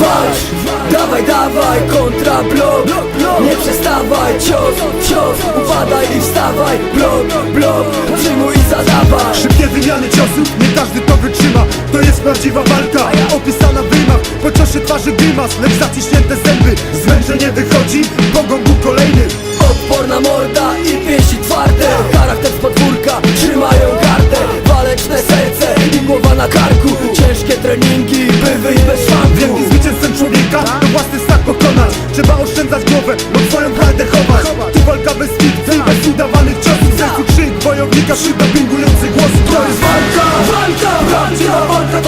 Walcz, dawaj, dawaj, kontra blok. Nie przestawaj, cios, cios. Upadaj i wstawaj, blok, blok. Przyjmuj i zadawaj. Szybkie wymiany ciosów, nie każdy to wytrzyma. To jest prawdziwa walka, opisana w rymach. Po ciosie twarzy grymas, lecz zaciśnięte zęby. Zmęczenie wychodzi, pogon był kolejny. Odporna morda i pięści twarde. Charakter z podwórka, trzymają gardę Waleczne serce i głowa na karku. Ciężkie treningi,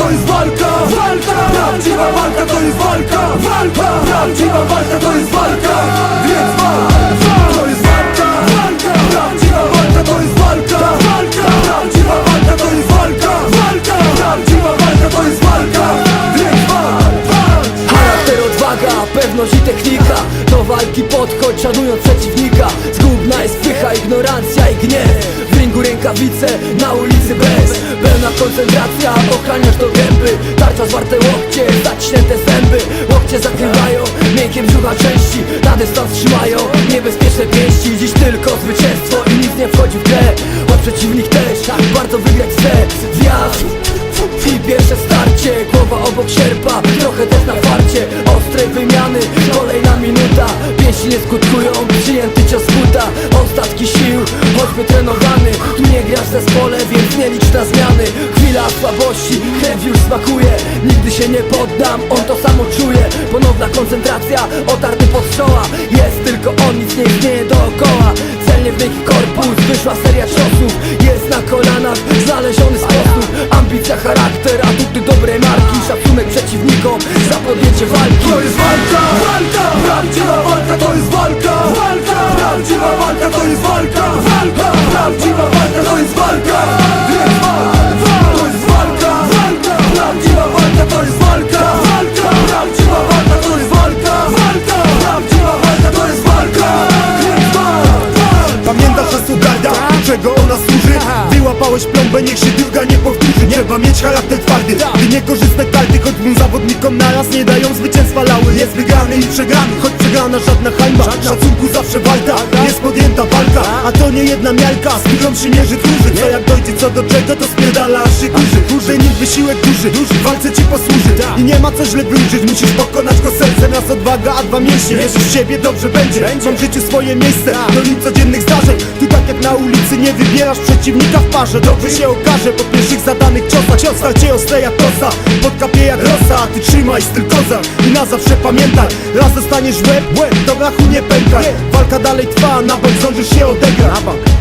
to jest walka. Walka, prawdziwa walka to jest walka. Walka, prawdziwa walka to jest walka Do walki podchodź, szanując przeciwnika. Zgubna jest pycha, ignorancja i gniew. W ringu rękawice, na ulicy bez. Pełna koncentracja, ochraniasz do gęby. Tarcza zwarte łokcie, zaciśnięte zęby. Łokcie zakrywają, miękkie brzucha części. Na dystans trzymają, niebezpieczne pięści. Dziś tylko zwycięstwo i nic nie wchodzi w grę. Choć przeciwnik też, bardzo wygrać chce Wjazd i pierwsze starcie, głowa obok sierpa Trochę też na farcie, ostrej wymiany Kolejna minuta, pięści nie skutkują Przyjęty cios buta, ostatki sił Choćby trenowany, tu nie grasz w zespole Więc nie licz na zmiany. Chwila słabości, krew już smakuje. Nigdy się nie poddam, on to samo czuje. Ponowna koncentracja, otarty pod czoła. Jest tylko on, nic nie istnieje dookoła. Celnie w miękki przeciwnikom za podjęcie walki. To jest walka, walka, prawdziwa walka Wyłapałeś plombę, niech się druga nie powtórzy. Trzeba mieć charakter twardy, by niekorzystne karty Choćbym zawodnikom naraz nie dają zwycięstwa. Lały Jest wygrany i przegrany, choć przegrana żadna hańba. Szacunku zawsze walka, podjęta walka A to nie jedna miarka, z którą się mierzy dłuży Co jak dojdzie co do czego, to spierdala się kurzy Ten ich wysiłek duży, w walce ci posłuży. I nie ma co źle wyużyć, musisz pokonać go sercem. Raz odwaga, a dwa mięśnie, wierzysz w siebie, dobrze będzie. Mam w życiu swoje miejsce, do nim codziennych zdarzeń. Tu tak jak na ulicy, nie wybierasz przeciwnika w parze. Dobrze się okaże po pierwszych zadanych ciosach. Ciosach cię ostre jak kosa, podkapie jak rosa A ty trzymaj styl kozak i na zawsze pamiętaj Raz dostaniesz łeb, łeb, to brachu nie pękaj. Walka dalej trwa, na don't you shell, digger.